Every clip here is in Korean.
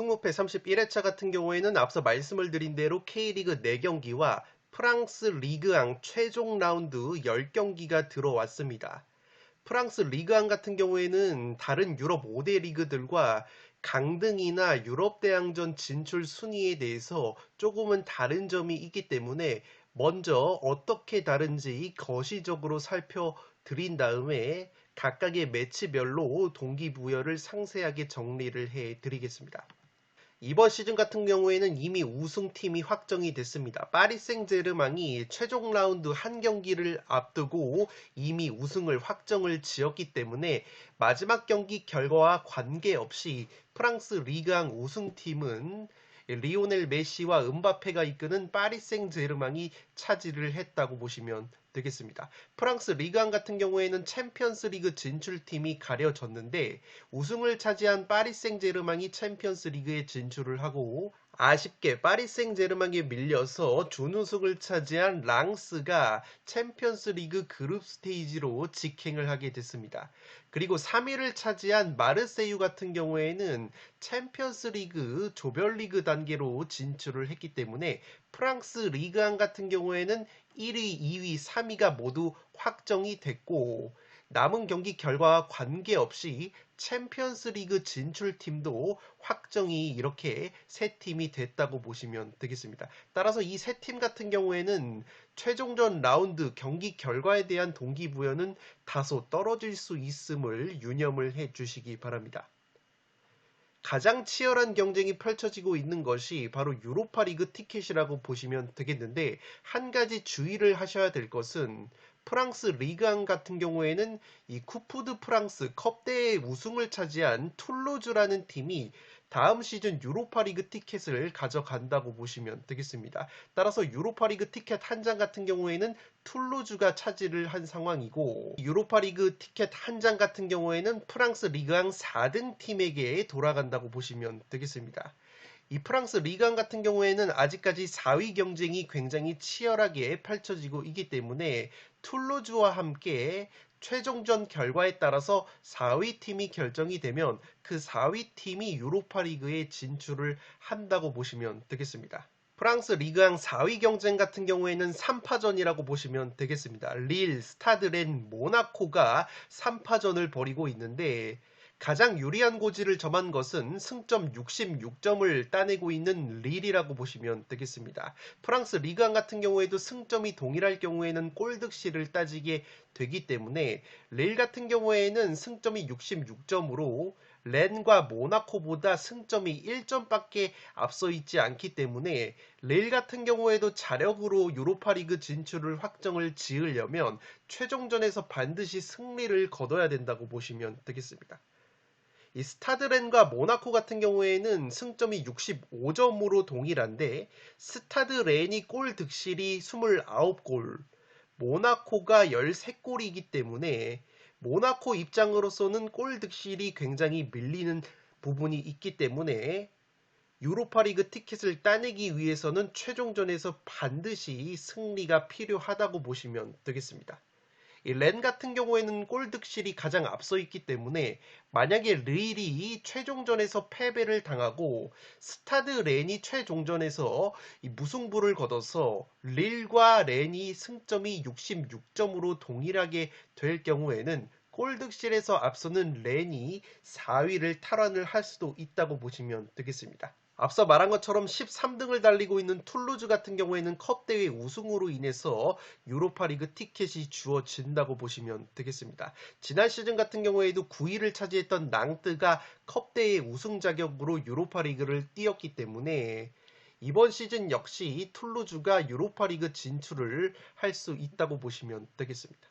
승무패 31회차 같은 경우에는 앞서 말씀을 드린 대로 K리그 4경기와 프랑스 리그앙 최종 라운드 10경기가 들어왔습니다. 프랑스 리그앙 같은 경우에는 다른 유럽 5대 리그들과 강등이나 유럽 대항전 진출 순위에 대해서 조금은 다른 점이 있기 때문에 먼저 어떻게 다른지 거시적으로 살펴드린 다음에 각각의 매치별로 동기부여를 상세하게 정리를 해 드리겠습니다. 이번 시즌 같은 경우에는 이미 우승팀이 확정이 됐습니다. 파리 생제르맹이 최종 라운드 한 경기를 앞두고 이미 우승을 확정을 지었기 때문에 마지막 경기 결과와 관계없이 프랑스 리그앙 우승팀은 리오넬 메시와 은바페가 이끄는 파리 생제르맹이 차지를 했다고 보시면 되겠습니다. 프랑스 리그앙 같은 경우에는 챔피언스 리그 진출팀이 가려졌는데 우승을 차지한 파리 생제르맹이 챔피언스 리그에 진출을 하고 아쉽게 파리 생제르맹에 밀려서 준우승을 차지한 랑스가 챔피언스 리그 그룹 스테이지로 직행을 하게 됐습니다. 그리고 3위를 차지한 마르세유 같은 경우에는 챔피언스 리그 조별리그 단계로 진출을 했기 때문에 프랑스 리그앙 같은 경우에는 1위, 2위, 3위가 모두 확정이 됐고 남은 경기 결과와 관계없이 챔피언스 리그 진출팀도 확정이 이렇게 세 팀이 됐다고 보시면 되겠습니다. 따라서 이 세 팀 같은 경우에는 최종전 라운드 경기 결과에 대한 동기부여는 다소 떨어질 수 있음을 유념을 해 주시기 바랍니다. 가장 치열한 경쟁이 펼쳐지고 있는 것이 바로 유로파 리그 티켓이라고 보시면 되겠는데 한 가지 주의를 하셔야 될 것은 프랑스 리그앙 같은 경우에는 이 쿠푸드 프랑스 컵대회 우승을 차지한 툴로즈라는 팀이 다음 시즌 유로파리그 티켓을 가져간다고 보시면 되겠습니다. 따라서 유로파리그 티켓 한 장 같은 경우에는 툴로즈가 차지를 한 상황이고 유로파리그 티켓 한 장 같은 경우에는 프랑스 리그앙 4등 팀에게 돌아간다고 보시면 되겠습니다. 이 프랑스 리강 같은 경우에는 아직까지 4위 경쟁이 굉장히 치열하게 펼쳐지고 있기 때문에 툴로즈와 함께 최종전 결과에 따라서 4위 팀이 결정이 되면 그 4위 팀이 유로파 리그에 진출을 한다고 보시면 되겠습니다. 프랑스 리그앙 4위 경쟁 같은 경우에는 3파전이라고 보시면 되겠습니다. 릴, 스타드렌, 모나코가 3파전을 벌이고 있는데 가장 유리한 고지를 점한 것은 승점 66점을 따내고 있는 릴이라고 보시면 되겠습니다. 프랑스 리그안 같은 경우에도 승점이 동일할 경우에는 골득실을 따지게 되기 때문에 릴 같은 경우에는 승점이 66점으로 렌과 모나코보다 승점이 1점밖에 앞서 있지 않기 때문에 릴 같은 경우에도 자력으로 유로파리그 진출을 확정을 지으려면 최종전에서 반드시 승리를 거둬야 된다고 보시면 되겠습니다. 이 스타드렌과 모나코 같은 경우에는 승점이 65점으로 동일한데 스타드렌이 골 득실이 29골, 모나코가 13골이기 때문에 모나코 입장으로서는 골 득실이 굉장히 밀리는 부분이 있기 때문에 유로파리그 티켓을 따내기 위해서는 최종전에서 반드시 승리가 필요하다고 보시면 되겠습니다. 렌 같은 경우에는 골 득실이 가장 앞서 있기 때문에 만약에 릴이 최종전에서 패배를 당하고 스타드 렌이 최종전에서 무승부를 거둬서 릴과 렌이 승점이 66점으로 동일하게 될 경우에는 골득실에서 앞서는 렌이 4위를 탈환을 할 수도 있다고 보시면 되겠습니다. 앞서 말한 것처럼 13등을 달리고 있는 툴루즈 같은 경우에는 컵 대회 우승으로 인해서 유로파 리그 티켓이 주어진다고 보시면 되겠습니다. 지난 시즌 같은 경우에도 9위를 차지했던 낭뜨가 컵 대회 우승 자격으로 유로파 리그를 뛰었기 때문에 이번 시즌 역시 툴루즈가 유로파 리그 진출을 할 수 있다고 보시면 되겠습니다.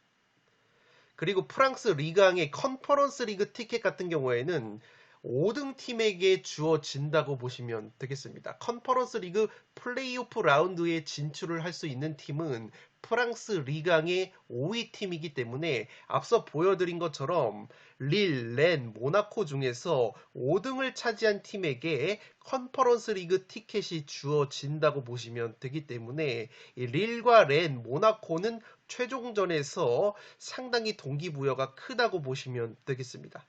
그리고 프랑스 리그앙의 컨퍼런스 리그 티켓 같은 경우에는 5등 팀에게 주어진다고 보시면 되겠습니다. 컨퍼런스 리그 플레이오프 라운드에 진출을 할 수 있는 팀은 프랑스 리강의 5위 팀이기 때문에 앞서 보여드린 것처럼 릴, 렌, 모나코 중에서 5등을 차지한 팀에게 컨퍼런스 리그 티켓이 주어진다고 보시면 되기 때문에 릴과 렌, 모나코는 최종전에서 상당히 동기부여가 크다고 보시면 되겠습니다.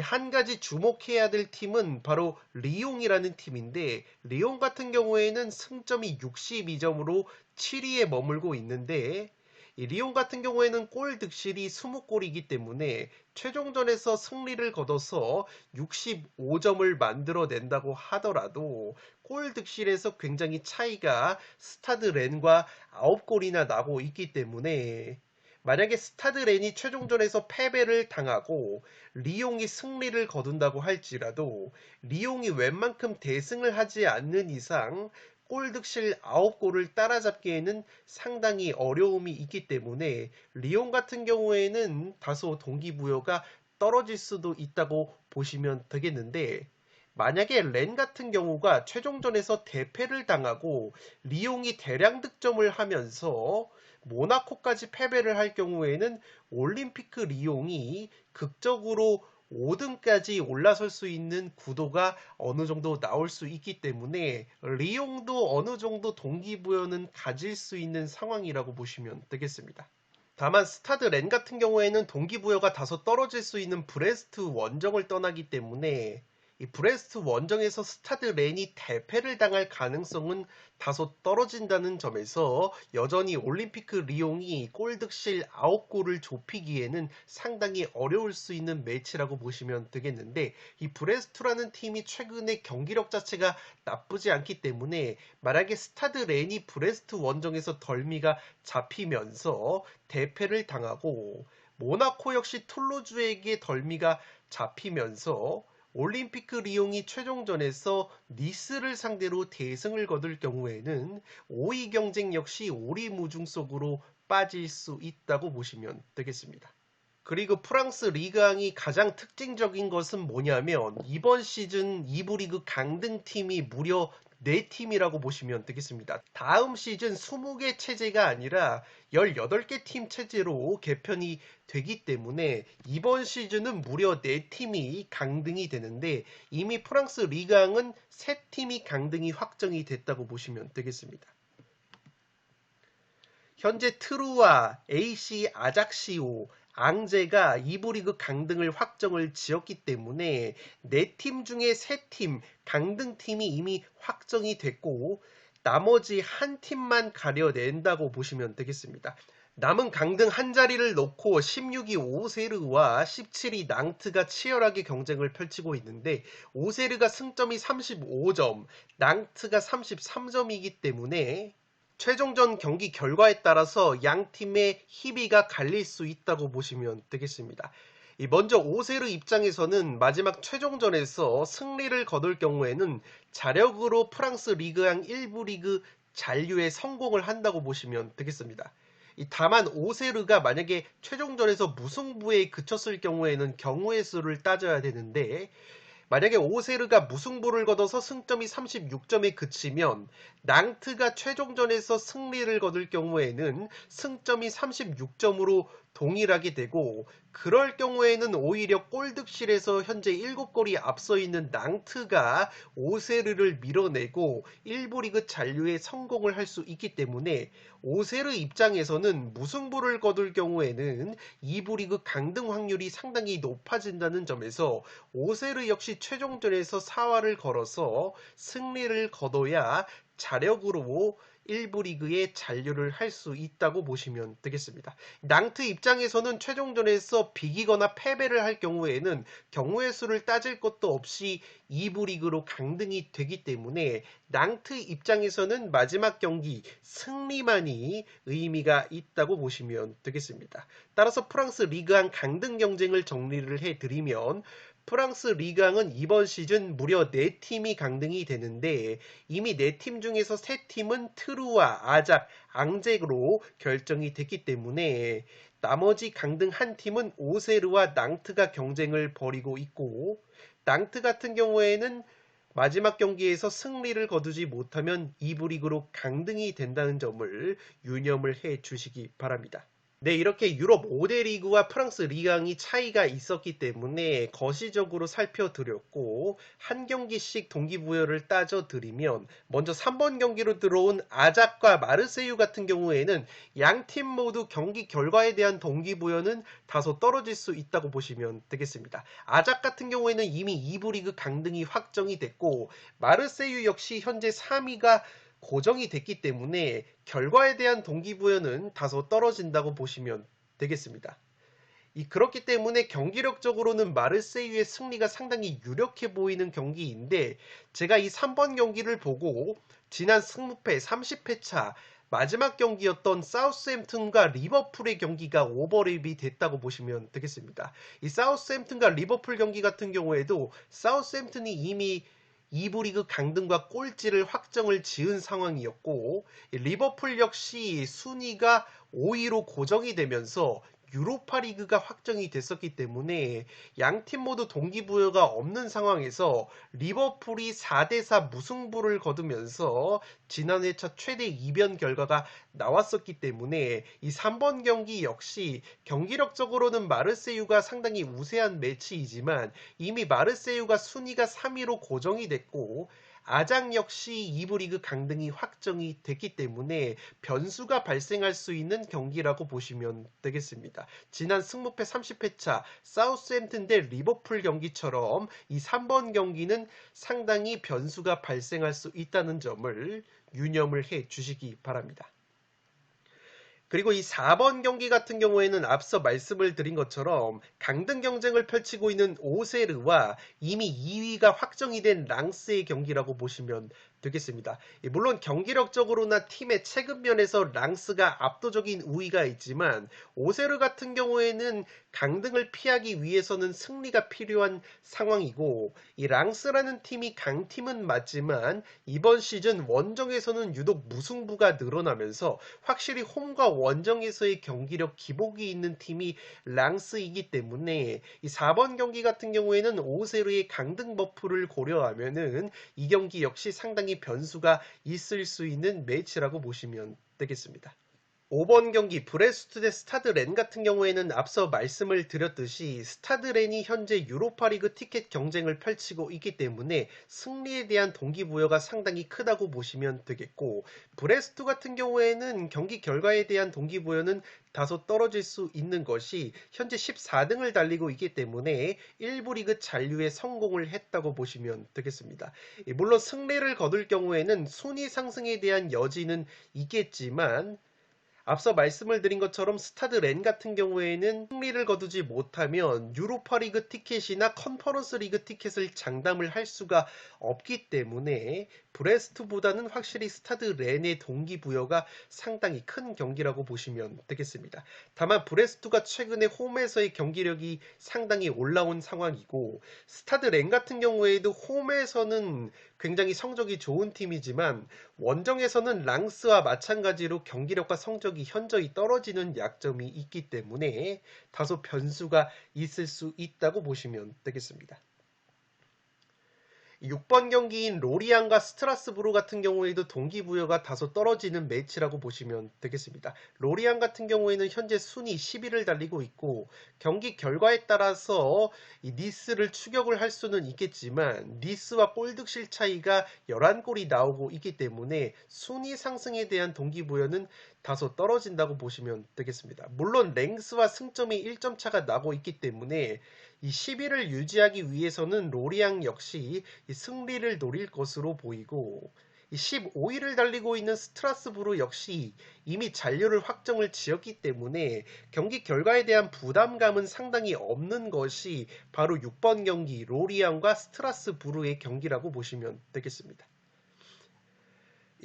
한 가지 주목해야 될 팀은 바로 리옹이라는 팀인데 리옹 같은 경우에는 승점이 62점으로 7위에 머물고 있는데 리옹 같은 경우에는 골 득실이 20골이기 때문에 최종전에서 승리를 거둬서 65점을 만들어낸다고 하더라도 골 득실에서 굉장히 차이가 스타드 렌과 9골이나 나고 있기 때문에 만약에 스타드 렌이 최종전에서 패배를 당하고 리옹이 승리를 거둔다고 할지라도 리옹이 웬만큼 대승을 하지 않는 이상 골득실 9골을 따라잡기에는 상당히 어려움이 있기 때문에 리옹 같은 경우에는 다소 동기부여가 떨어질 수도 있다고 보시면 되겠는데 만약에 렌 같은 경우가 최종전에서 대패를 당하고 리옹이 대량 득점을 하면서 모나코까지 패배를 할 경우에는 올림피크 리옹이 극적으로 5등까지 올라설 수 있는 구도가 어느 정도 나올 수 있기 때문에 리옹도 어느 정도 동기부여는 가질 수 있는 상황이라고 보시면 되겠습니다. 다만 스타드 렌 같은 경우에는 동기부여가 다소 떨어질 수 있는 브레스트 원정을 떠나기 때문에 이 브레스트 원정에서 스타드 렌이 대패를 당할 가능성은 다소 떨어진다는 점에서 여전히 올림피크 리옹이 골득실 9골을 좁히기에는 상당히 어려울 수 있는 매치라고 보시면 되겠는데 이 브레스트라는 팀이 최근에 경기력 자체가 나쁘지 않기 때문에 만약에 스타드 렌이 브레스트 원정에서 덜미가 잡히면서 대패를 당하고 모나코 역시 툴로즈에게 덜미가 잡히면서 올림피크 리옹이 최종전에서 니스를 상대로 대승을 거둘 경우에는 5위 경쟁 역시 오리무중 속으로 빠질 수 있다고 보시면 되겠습니다. 그리고 프랑스 리그왕이 가장 특징적인 것은 뭐냐면 이번 시즌 2부 리그 강등팀이 무려 4팀이라고 보시면 되겠습니다. 다음 시즌 20개 체제가 아니라 18개 팀 체제로 개편이 되기 때문에 이번 시즌은 무려 4팀이 강등이 되는데 이미 프랑스 리강은 3팀이 강등이 확정이 됐다고 보시면 되겠습니다. 현재 트루와 AC 아작시오, 앙제가 2부 리그 강등을 확정을 지었기 때문에 4팀 중에 3팀 강등팀이 이미 확정이 됐고 나머지 한 팀만 가려낸다고 보시면 되겠습니다. 남은 강등 한 자리를 놓고 16위 오세르와 17위 낭트가 치열하게 경쟁을 펼치고 있는데 오세르가 승점이 35점, 낭트가 33점이기 때문에 최종전 경기 결과에 따라서 양 팀의 희비가 갈릴 수 있다고 보시면 되겠습니다. 먼저 오세르 입장에서는 마지막 최종전에서 승리를 거둘 경우에는 자력으로 프랑스 리그왕 1부 리그 잔류에 성공을 한다고 보시면 되겠습니다. 다만 오세르가 만약에 최종전에서 무승부에 그쳤을 경우에는 경우의 수를 따져야 되는데 만약에 오세르가 무승부를 거둬서 승점이 36점에 그치면 낭트가 최종전에서 승리를 거둘 경우에는 승점이 36점으로 동일하게 되고 그럴 경우에는 오히려 골득실에서 현재 7골이 앞서 있는 낭트가 오세르를 밀어내고 1부 리그 잔류에 성공을 할 수 있기 때문에 오세르 입장에서는 무승부를 거둘 경우에는 2부 리그 강등 확률이 상당히 높아진다는 점에서 오세르 역시 최종전에서 사활을 걸어서 승리를 거둬야 자력으로 1부 리그에 잔류를 할 수 있다고 보시면 되겠습니다. 낭트 입장에서는 최종전에서 비기거나 패배를 할 경우에는 경우의 수를 따질 것도 없이 2부 리그로 강등이 되기 때문에 낭트 입장에서는 마지막 경기 승리만이 의미가 있다고 보시면 되겠습니다. 따라서 프랑스 리그 한 강등 경쟁을 정리를 해드리면 프랑스 리강은 이번 시즌 무려 4팀이 강등이 되는데 이미 4팀 중에서 3팀은 트루와 아작, 앙잭으로 결정이 됐기 때문에 나머지 강등 한 팀은 오세르와 낭트가 경쟁을 벌이고 있고 낭트 같은 경우에는 마지막 경기에서 승리를 거두지 못하면 2부 리그로 강등이 된다는 점을 유념을 해 주시기 바랍니다. 네, 이렇게 유럽 5대 리그와 프랑스 리강이 차이가 있었기 때문에 거시적으로 살펴드렸고 한 경기씩 동기부여를 따져드리면 먼저 3번 경기로 들어온 아작과 마르세유 같은 경우에는 양 팀 모두 경기 결과에 대한 동기부여는 다소 떨어질 수 있다고 보시면 되겠습니다. 아작 같은 경우에는 이미 2부 리그 강등이 확정이 됐고 마르세유 역시 현재 3위가 고정이 됐기 때문에 결과에 대한 동기부여는 다소 떨어진다고 보시면 되겠습니다. 이 그렇기 때문에 경기력적으로는 마르세유의 승리가 상당히 유력해 보이는 경기인데 제가 이 3번 경기를 보고 지난 승무패 30회 차 마지막 경기였던 사우스햄튼과 리버풀의 경기가 오버랩이 됐다고 보시면 되겠습니다. 이 사우스햄튼과 리버풀 경기 같은 경우에도 사우스햄튼이 이미 2부 리그 강등과 꼴찌를 확정을 지은 상황이었고 리버풀 역시 순위가 5위로 고정이 되면서 유로파 리그가 확정이 됐었기 때문에 양 팀 모두 동기부여가 없는 상황에서 리버풀이 4대4 무승부를 거두면서 지난 회차 최대 이변 결과가 나왔었기 때문에 이 3번 경기 역시 경기력적으로는 마르세유가 상당히 우세한 매치이지만 이미 마르세유가 순위가 3위로 고정이 됐고 아장 역시 2부 리그 강등이 확정이 됐기 때문에 변수가 발생할 수 있는 경기라고 보시면 되겠습니다. 지난 승무패 30회차 사우스햄튼 대 리버풀 경기처럼 이 3번 경기는 상당히 변수가 발생할 수 있다는 점을 유념을 해 주시기 바랍니다. 그리고 이 4번 경기 같은 경우에는 앞서 말씀을 드린 것처럼 강등 경쟁을 펼치고 있는 오세르와 이미 2위가 확정이 된 랑스의 경기라고 보시면 되겠습니다. 물론 경기력적으로나 팀의 체급 면에서 랑스가 압도적인 우위가 있지만 오세르 같은 경우에는 강등을 피하기 위해서는 승리가 필요한 상황이고 이 랑스라는 팀이 강팀은 맞지만 이번 시즌 원정에서는 유독 무승부가 늘어나면서 확실히 홈과 원정에서의 경기력 기복이 있는 팀이 랑스이기 때문에 이 4번 경기 같은 경우에는 오세르의 강등 버프를 고려하면은 이 경기 역시 상당히 변수가 있을 수 있는 매치라고 보시면 되겠습니다. 5번 경기 브레스트 대 스타드렌 같은 경우에는 앞서 말씀을 드렸듯이 스타드렌이 현재 유로파리그 티켓 경쟁을 펼치고 있기 때문에 승리에 대한 동기부여가 상당히 크다고 보시면 되겠고 브레스트 같은 경우에는 경기 결과에 대한 동기부여는 다소 떨어질 수 있는 것이 현재 14등을 달리고 있기 때문에 1부 리그 잔류에 성공을 했다고 보시면 되겠습니다. 물론 승리를 거둘 경우에는 순위 상승에 대한 여지는 있겠지만 앞서 말씀을 드린 것처럼 스타드 렌 같은 경우에는 승리를 거두지 못하면 유로파 리그 티켓이나 컨퍼런스 리그 티켓을 장담을 할 수가 없기 때문에 브레스트보다는 확실히 스타드 렌의 동기부여가 상당히 큰 경기라고 보시면 되겠습니다. 다만 브레스트가 최근에 홈에서의 경기력이 상당히 올라온 상황이고 스타드 렌 같은 경우에도 홈에서는 굉장히 성적이 좋은 팀이지만 원정에서는 랑스와 마찬가지로 경기력과 성적이 현저히 떨어지는 약점이 있기 때문에 다소 변수가 있을 수 있다고 보시면 되겠습니다. 6번 경기인 로리안과 스트라스부르 같은 경우에도 동기부여가 다소 떨어지는 매치라고 보시면 되겠습니다. 로리안 같은 경우에는 현재 순위 10위를 달리고 있고 경기 결과에 따라서 이 니스를 추격을 할 수는 있겠지만 니스와 골득실 차이가 11골이 나오고 있기 때문에 순위 상승에 대한 동기부여는 다소 떨어진다고 보시면 되겠습니다. 물론 랭스와 승점이 1점 차가 나고 있기 때문에 이 10위를 유지하기 위해서는 로리앙 역시 승리를 노릴 것으로 보이고 15위를 달리고 있는 스트라스부르 역시 이미 잔류를 확정을 지었기 때문에 경기 결과에 대한 부담감은 상당히 없는 것이 바로 6번 경기 로리앙과 스트라스부르의 경기라고 보시면 되겠습니다.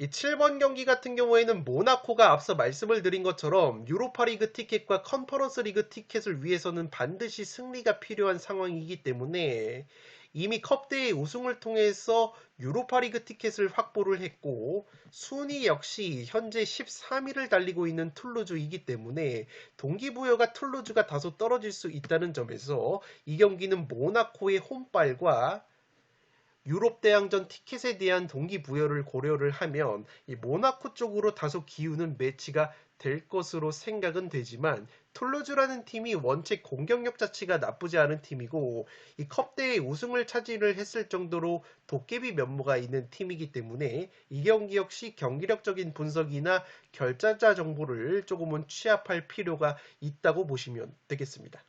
이 7번 경기 같은 경우에는 모나코가 앞서 말씀을 드린 것처럼 유로파 리그 티켓과 컨퍼런스 리그 티켓을 위해서는 반드시 승리가 필요한 상황이기 때문에 이미 컵대회 우승을 통해서 유로파리그 티켓을 확보를 했고 순위 역시 현재 13위를 달리고 있는 툴루즈이기 때문에 동기부여가 툴루즈가 다소 떨어질 수 있다는 점에서 이 경기는 모나코의 홈발과 유럽 대항전 티켓에 대한 동기부여를 고려를 하면 이 모나코 쪽으로 다소 기우는 매치가 될 것으로 생각은 되지만 툴루즈라는 팀이 원체 공격력 자체가 나쁘지 않은 팀이고 이 컵대회 우승을 차지를 했을 정도로 도깨비 면모가 있는 팀이기 때문에 이 경기 역시 경기력적인 분석이나 결자자 정보를 조금은 취합할 필요가 있다고 보시면 되겠습니다.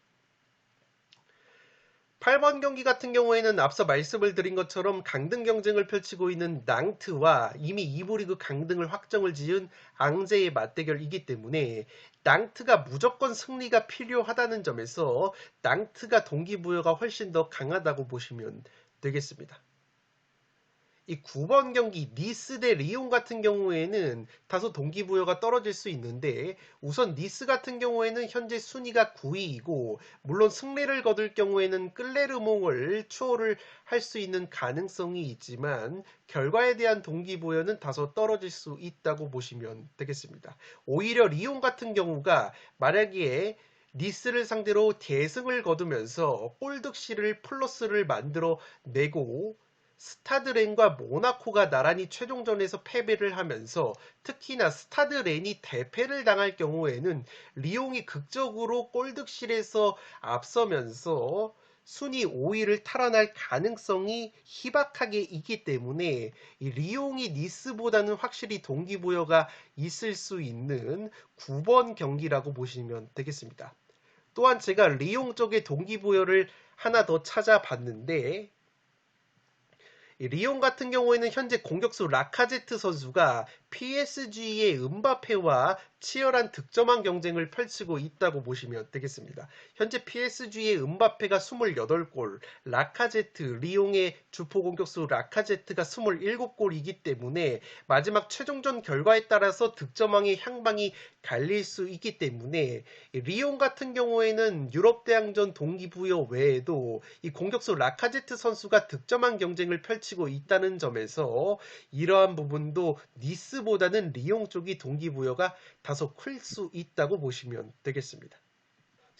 8번 경기 같은 경우에는 앞서 말씀을 드린 것처럼 강등 경쟁을 펼치고 있는 낭트와 이미 2부 리그 강등을 확정을 지은 앙제의 맞대결이기 때문에 낭트가 무조건 승리가 필요하다는 점에서 낭트가 동기부여가 훨씬 더 강하다고 보시면 되겠습니다. 이 9번 경기 니스 대 리옹 같은 경우에는 다소 동기부여가 떨어질 수 있는데 우선 니스 같은 경우에는 현재 순위가 9위이고 물론 승리를 거둘 경우에는 끌레르몽을 추월을 할 수 있는 가능성이 있지만 결과에 대한 동기부여는 다소 떨어질 수 있다고 보시면 되겠습니다. 오히려 리옹 같은 경우가 만약에 니스를 상대로 대승을 거두면서 볼득시를 플러스를 만들어 내고 스타드렌과 모나코가 나란히 최종전에서 패배를 하면서 특히나 스타드렌이 대패를 당할 경우에는 리옹이 극적으로 골득실에서 앞서면서 순위 5위를 탈환할 가능성이 희박하게 있기 때문에 리옹이 니스보다는 확실히 동기부여가 있을 수 있는 9번 경기라고 보시면 되겠습니다. 또한 제가 리옹 쪽의 동기부여를 하나 더 찾아봤는데 리옹 같은 경우에는 현재 공격수 라카제트 선수가 PSG의 은바페와 치열한 득점왕 경쟁을 펼치고 있다고 보시면 되겠습니다. 현재 PSG의 은바페가 28골, 라카제트, 리옹의 주포 공격수 라카제트가 27골이기 때문에 마지막 최종전 결과에 따라서 득점왕의 향방이 갈릴 수 있기 때문에 리옹 같은 경우에는 유럽 대항전 동기부여 외에도 이 공격수 라카제트 선수가 득점왕 경쟁을 펼치고 있다는 점에서 이러한 부분도 니스 보다는 리용 쪽이 동기부여가 다소 클 수 있다고 보시면 되겠습니다.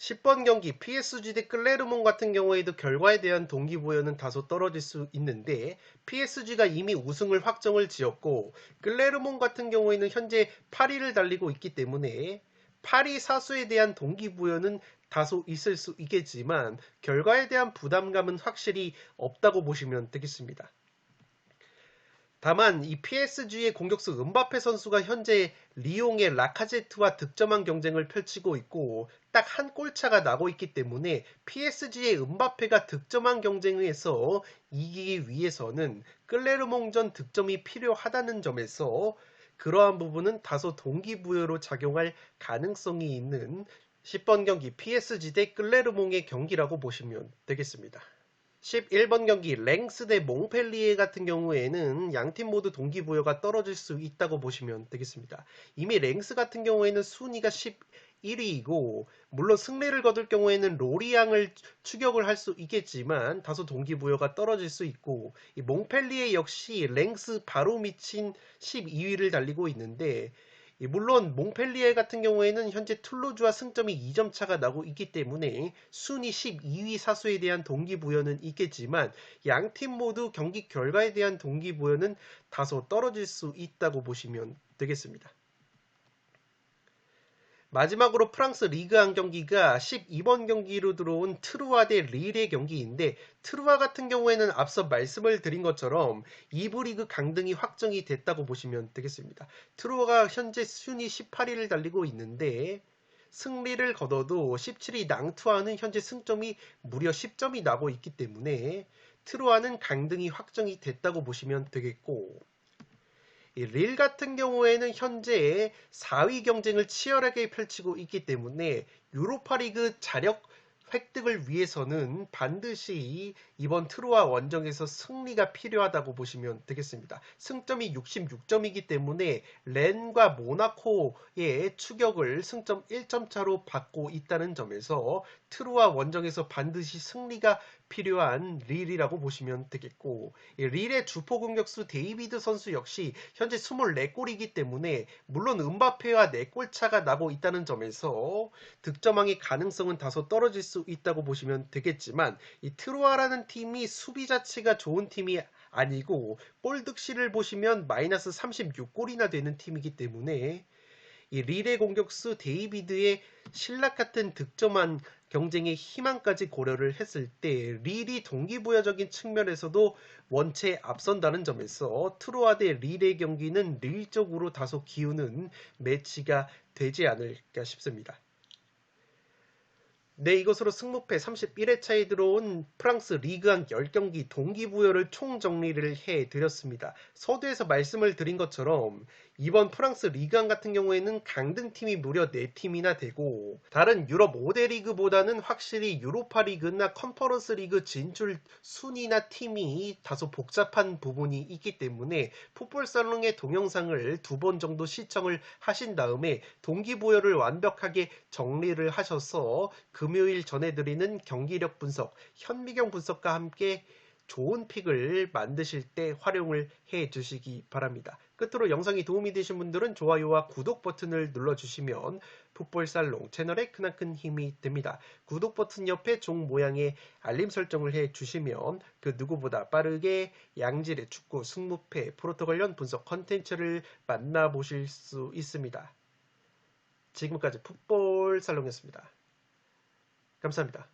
10번 경기 PSG 대 클레르몬 같은 경우에도 결과에 대한 동기부여는 다소 떨어질 수 있는데 PSG가 이미 우승을 확정을 지었고 클레르몬 같은 경우에는 현재 8위를 달리고 있기 때문에 파리 사수에 대한 동기부여는 다소 있을 수 있겠지만 결과에 대한 부담감은 확실히 없다고 보시면 되겠습니다. 다만 이 PSG의 공격수 은바페 선수가 현재 리옹의 라카제트와 득점한 경쟁을 펼치고 있고 딱 한 골차가 나고 있기 때문에 PSG의 은바페가 득점한 경쟁에서 이기기 위해서는 끌레르몽전 득점이 필요하다는 점에서 그러한 부분은 다소 동기부여로 작용할 가능성이 있는 10번 경기 PSG 대 끌레르몽의 경기라고 보시면 되겠습니다. 11번 경기 랭스 대 몽펠리에 같은 경우에는 양팀 모두 동기부여가 떨어질 수 있다고 보시면 되겠습니다. 이미 랭스 같은 경우에는 순위가 11위이고 물론 승리를 거둘 경우에는 로리앙을 추격을 할 수 있겠지만 다소 동기부여가 떨어질 수 있고 이 몽펠리에 역시 랭스 바로 미친 12위를 달리고 있는데 물론 몽펠리에 같은 경우에는 현재 툴루즈와 승점이 2점 차가 나고 있기 때문에 순위 12위 사수에 대한 동기부여는 있겠지만 양 팀 모두 경기 결과에 대한 동기부여는 다소 떨어질 수 있다고 보시면 되겠습니다. 마지막으로 프랑스 리그 한 경기가 12번 경기로 들어온 트루아 대 릴의 경기인데 트루아 같은 경우에는 앞서 말씀을 드린 것처럼 2부 리그 강등이 확정이 됐다고 보시면 되겠습니다. 트루아가 현재 순위 18위를 달리고 있는데 승리를 거둬도 17위 낭투아는 현재 승점이 무려 10점이 나고 있기 때문에 트루아는 강등이 확정이 됐다고 보시면 되겠고 릴 같은 경우에는 현재 4위 경쟁을 치열하게 펼치고 있기 때문에 유로파리그 자력 획득을 위해서는 반드시 이번 트루아 원정에서 승리가 필요하다고 보시면 되겠습니다. 승점이 66점이기 때문에 렌과 모나코의 추격을 승점 1점 차로 받고 있다는 점에서 트루아 원정에서 반드시 승리가 불필요한 릴이라고 보시면 되겠고 이 릴의 주포 공격수 데이비드 선수 역시 현재 24골이기 때문에 물론 은바페와 4골 차가 나고 있다는 점에서 득점왕의 가능성은 다소 떨어질 수 있다고 보시면 되겠지만 이 트로아라는 팀이 수비 자체가 좋은 팀이 아니고 골 득실을 보시면 마이너스 36골이나 되는 팀이기 때문에 이 릴의 공격수 데이비드의 신락 같은 득점한 경쟁의 희망까지 고려를 했을 때 릴이 동기부여적인 측면에서도 원체 앞선다는 점에서 트로아 대 릴의 경기는 릴 쪽으로 다소 기우는 매치가 되지 않을까 싶습니다. 네, 이것으로 승무패 31회차에 들어온 프랑스 리그왕 10경기 동기부여를 총정리를 해드렸습니다. 서두에서 말씀을 드린 것처럼 이번 프랑스 리그왕 같은 경우에는 강등팀이 무려 4팀이나 되고 다른 유럽 5대 리그보다는 확실히 유로파 리그나 컨퍼런스 리그 진출 순위나 팀이 다소 복잡한 부분이 있기 때문에 풋볼 살롱의 동영상을 두 번 정도 시청을 하신 다음에 동기부여를 완벽하게 정리를 하셔서 금요일 전해드리는 경기력 분석, 현미경 분석과 함께 좋은 픽을 만드실 때 활용을 해 주시기 바랍니다. 끝으로 영상이 도움이 되신 분들은 좋아요와 구독 버튼을 눌러주시면 풋볼살롱 채널에 크나큰 힘이 됩니다. 구독 버튼 옆에 종 모양의 알림 설정을 해 주시면 그 누구보다 빠르게 양질의 축구 승무패 프로토 관련 분석 컨텐츠를 만나보실 수 있습니다. 지금까지 풋볼살롱이었습니다. 감사합니다.